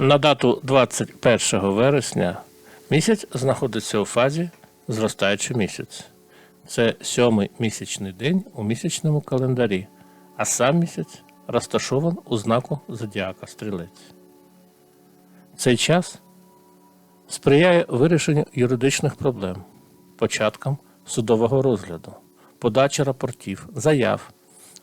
На дату 21 вересня місяць знаходиться у фазі зростаючий місяць. Це сьомий місячний день у місячному календарі, а сам місяць розташований у знаку Зодіака Стрілець. Цей час сприяє вирішенню юридичних проблем, початкам судового розгляду, подачі рапортів, заяв,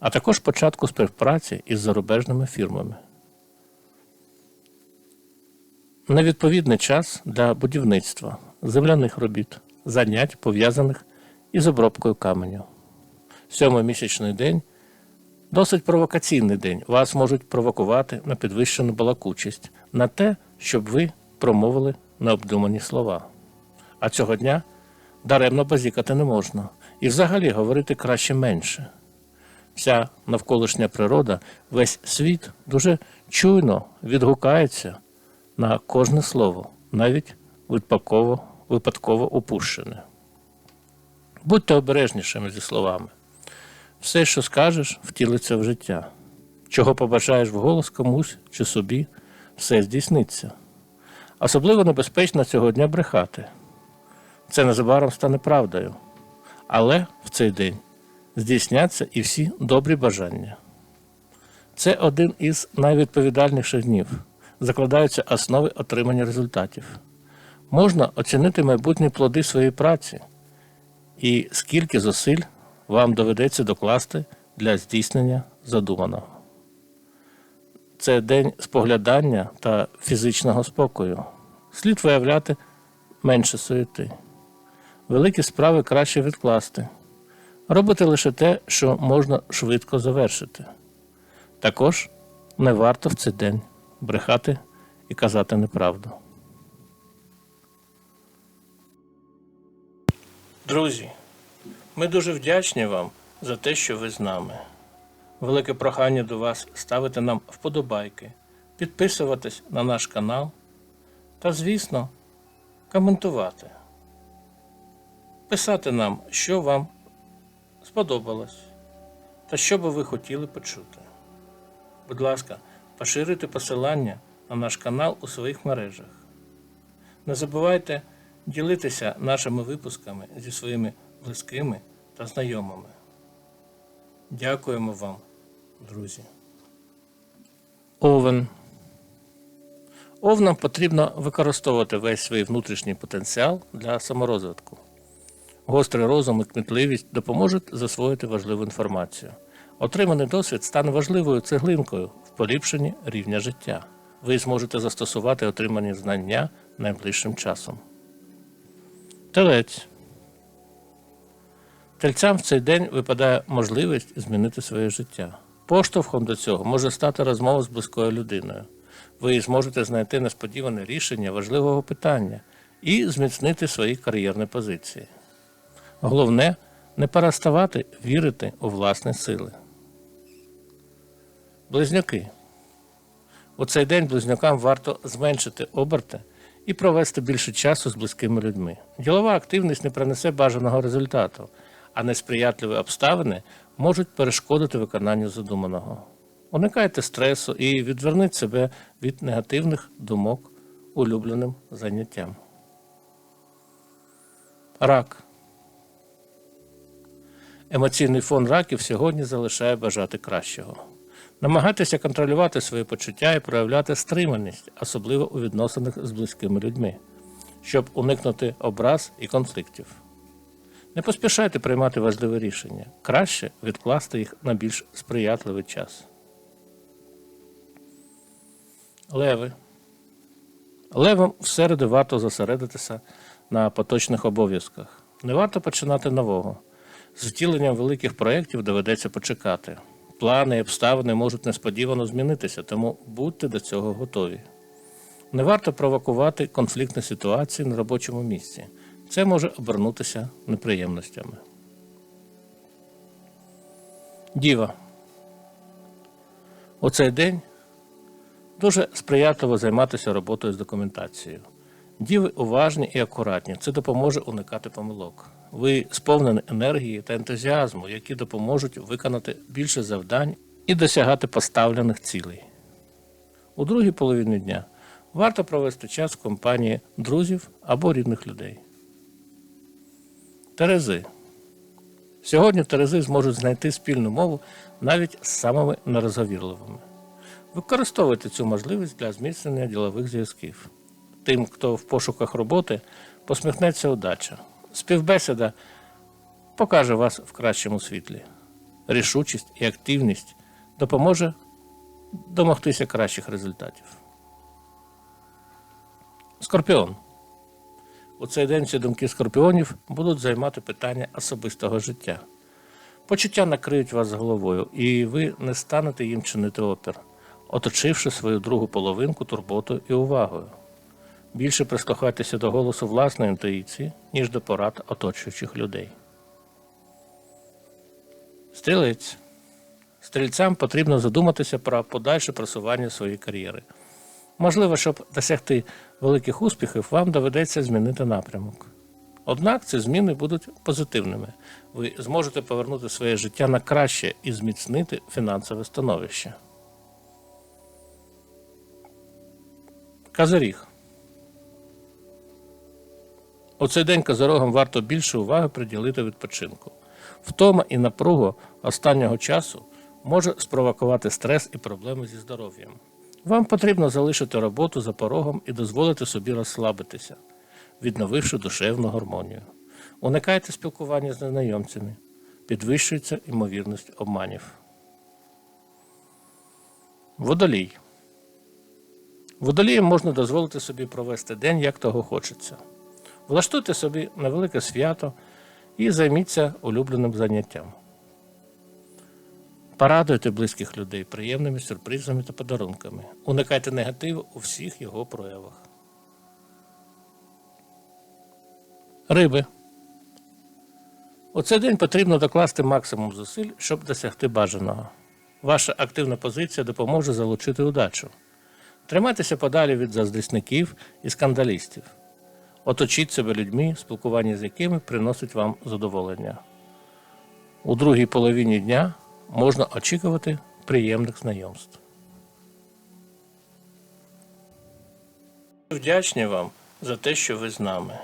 а також початку співпраці із зарубежними фірмами. Невідповідний час для будівництва, земляних робіт, занять, пов'язаних із обробкою каменю. Сьомий місячний день досить провокаційний день. Вас можуть провокувати на підвищену балакучість, на те, щоб ви промовили необдумані слова. А цього дня даремно базікати не можна. І взагалі говорити краще менше. Вся навколишня природа, весь світ дуже чуйно відгукається на кожне слово, навіть випадково, випадково упущене. Будьте обережнішими зі словами. Все, що скажеш, втілиться в життя. Чого побажаєш вголос комусь чи собі, все здійсниться. Особливо небезпечно цього дня брехати. Це незабаром стане правдою. Але в цей день здійсняться і всі добрі бажання. Це один із найвідповідальніших днів. Закладаються основи отримання результатів. Можна оцінити майбутні плоди своєї праці і скільки зусиль вам доведеться докласти для здійснення задуманого. Це день споглядання та фізичного спокою. Слід виявляти менше суєти. Великі справи краще відкласти. Робити лише те, що можна швидко завершити. Також не варто в цей день брехати і казати неправду. Друзі, ми дуже вдячні вам за те, що ви з нами. Велике прохання до вас ставити нам вподобайки, підписуватись на наш канал та, звісно, коментувати. Писати нам, що вам сподобалось та що би ви хотіли почути. Будь ласка, поширюйте посилання на наш канал у своїх мережах. Не забувайте ділитися нашими випусками зі своїми близькими та знайомими. Дякуємо вам, друзі. Овен. Овнам потрібно використовувати весь свій внутрішній потенціал для саморозвитку. Гострий розум і кмітливість допоможуть засвоїти важливу інформацію. Отриманий досвід стане важливою цеглинкою в поліпшенні рівня життя. Ви зможете застосувати отримані знання найближчим часом. Телець. Тельцям в цей день випадає можливість змінити своє життя. Поштовхом до цього може стати розмова з близькою людиною. Ви зможете знайти несподіване рішення важливого питання і зміцнити свої кар'єрні позиції. Головне не переставати вірити у власні сили. Близнюки. У цей день близнюкам варто зменшити оберти і провести більше часу з близькими людьми. Ділова активність не принесе бажаного результату, а несприятливі обставини можуть перешкодити виконанню задуманого. Уникайте стресу і відверніть себе від негативних думок улюбленим заняттям. Рак. Емоційний фон раків сьогодні залишає бажати кращого. Намагайтеся контролювати свої почуття і проявляти стриманість, особливо у відносинах з близькими людьми, щоб уникнути образ і конфліктів. Не поспішайте приймати важливі рішення. Краще відкласти їх на більш сприятливий час. Леви. Левам всереди варто зосередитися на поточних обов'язках. Не варто починати нового. З втіленням великих проєктів доведеться почекати. Плани і обставини можуть несподівано змінитися, тому будьте до цього готові. Не варто провокувати конфліктні ситуації на робочому місці. Це може обернутися неприємностями. Діва. У цей день дуже сприятливо займатися роботою з документацією. Діви уважні і акуратні. Це допоможе уникати помилок. Ви сповнені енергії та ентузіазму, які допоможуть виконати більше завдань і досягати поставлених цілей. У другій половині дня варто провести час в компанії друзів або рідних людей. Терези. Сьогодні Терези зможуть знайти спільну мову навіть з самими нерозговірливими. Використовуйте цю можливість для зміцнення ділових зв'язків. Тим, хто в пошуках роботи, посміхнеться удача. Співбесіда покаже вас в кращому світлі. Рішучість і активність допоможе домогтися кращих результатів. Скорпіон. У цей день всі думки скорпіонів будуть займати питання особистого життя. Почуття накриють вас головою, і ви не станете їм чинити опір, оточивши свою другу половинку турботою і увагою. Більше прислухайтеся до голосу власної інтуїції, ніж до порад оточуючих людей. Стрілець. Стрільцям потрібно задуматися про подальше просування своєї кар'єри. Можливо, щоб досягти великих успіхів, вам доведеться змінити напрямок. Однак ці зміни будуть позитивними. Ви зможете повернути своє життя на краще і зміцнити фінансове становище. Казаріг. У цей день козорогам варто більше уваги приділити відпочинку. Втома і напруга останнього часу може спровокувати стрес і проблеми зі здоров'ям. Вам потрібно залишити роботу за порогом і дозволити собі розслабитися, відновивши душевну гармонію. Уникайте спілкування з незнайомцями, підвищується ймовірність обманів. Водолій. Водолієм можна дозволити собі провести день, як того хочеться. Влаштуйте собі невелике свято і займіться улюбленим заняттям. Порадуйте близьких людей приємними сюрпризами та подарунками. Уникайте негативу у всіх його проявах. Риби. У цей день потрібно докласти максимум зусиль, щоб досягти бажаного. Ваша активна позиція допоможе залучити удачу. Тримайтеся подалі від заздрісників і скандалістів. Оточіть себе людьми, спілкування з якими приносить вам задоволення. У другій половині дня можна очікувати приємних знайомств. Вдячні вам за те, що ви з нами.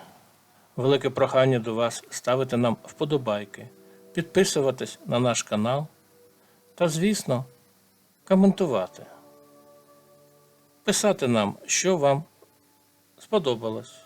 Велике прохання до вас ставити нам вподобайки, підписуватись на наш канал та, звісно, коментувати. Писати нам, що вам сподобалось